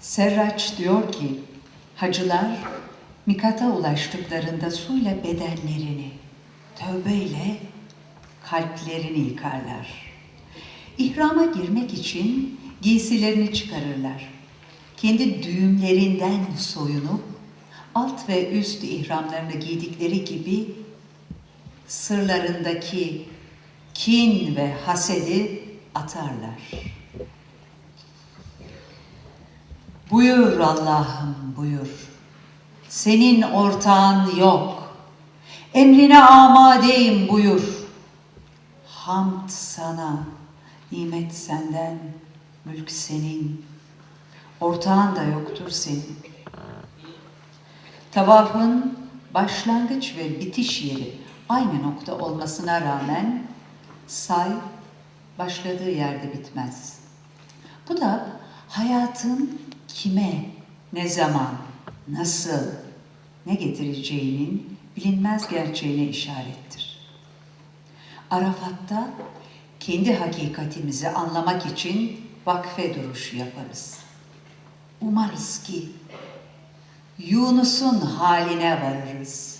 Serraç diyor ki, hacılar mikata ulaştıklarında suyla bedenlerini, tövbeyle kalplerini yıkarlar. İhrama girmek için giysilerini çıkarırlar. Kendi düğümlerinden soyunup alt ve üst ihramlarını giydikleri gibi sırlarındaki kin ve hasedi atarlar. Buyur Allah'ım buyur. Senin ortağın yok. Emrine amadeyim buyur. Hamd sana, nimet senden, mülk senin. Ortağın da yoktur senin. Tavafın başlangıç ve bitiş yeri aynı nokta olmasına rağmen say başladığı yerde bitmez. Bu da hayatın kime, ne zaman, nasıl, ne getireceğinin bilinmez gerçeğine işarettir. Arafat'ta kendi hakikatimizi anlamak için vakfe duruşu yaparız. Umarız ki Yunus'un haline varırız.